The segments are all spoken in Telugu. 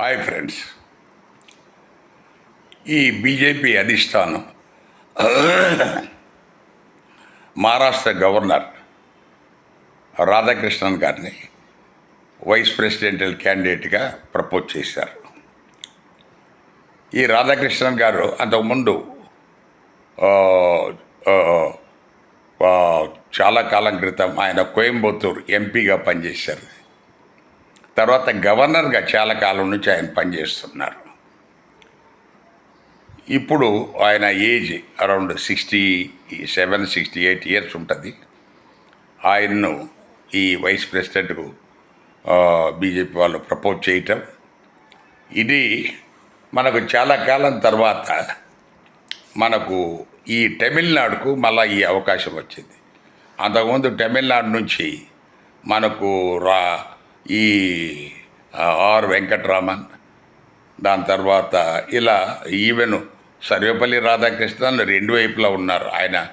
Hi friends. ఈ బీజేపీ అధిష్టానం మహారాష్ట్ర గవర్నర్ రాధాకృష్ణన్ గారిని వైస్ ప్రెసిడెంటల్ క్యాండిడేట్గా ప్రపోజ్ చేశారు. ఈ రాధాకృష్ణన్ గారు అంతకుముందు చాలా కాలం క్రితం ఆయన కోయంబత్తూరు ఎంపీగా పనిచేశారు. తర్వాత గవర్నర్గా చాలా కాలం నుంచి ఆయన పనిచేస్తున్నారు. ఇప్పుడు ఆయన age around sixty seven sixty eight years ఉంటుంది. ఆయన్ను ఈ వైస్ ప్రెసిడెంట్కు బీజేపీ వాళ్ళు ప్రపోజ్ చేయటం. ఇది మనకు చాలా కాలం తర్వాత మనకు ఈ తమిళనాడుకు మళ్ళీ ఈ అవకాశం వచ్చింది. అంతకుముందు తమిళనాడు నుంచి మనకు రా ఈ ఆర్ వెంకట్రామన్ దాని తర్వాత ఇలా ఈవెన్ సర్వేపల్లి రాధాకృష్ణన్ రెండు వైపులా ఉన్నారు. ఆయన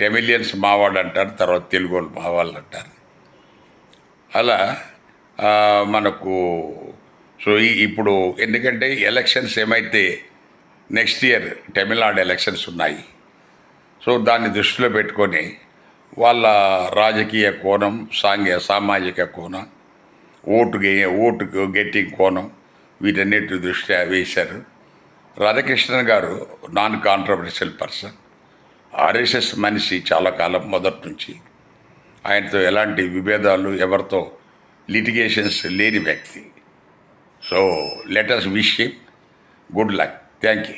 టెమిలియన్స్ మావాడు అంటారు తర్వాత తెలుగు మావాళ్ళు అంటారు. అలా మనకు సో ఈ- ఇప్పుడు ఎందుకంటే ఎలక్షన్స్ ఏమైతే నెక్స్ట్ ఇయర్ తమిళనాడు ఎలక్షన్స్ ఉన్నాయి. సో దాన్ని దృష్టిలో పెట్టుకొని వాళ్ళ రాజకీయ కోణం సాంఘిక సామాజిక కోణం ఓటు ఓటు గెట్టింగ్ కోణం వీటన్నిటి దృష్ట్యా వేశారు. రాధాకృష్ణన్ గారు నాన్ కాంట్రవర్షియల్ పర్సన్ ఆర్ఎస్ఎస్ మనిషి చాలా కాలం మొదటి నుంచి. ఆయనతో ఎలాంటి విభేదాలు ఎవరితో లిటిగేషన్స్ లేని వ్యక్తి. So letters wish good luck thank you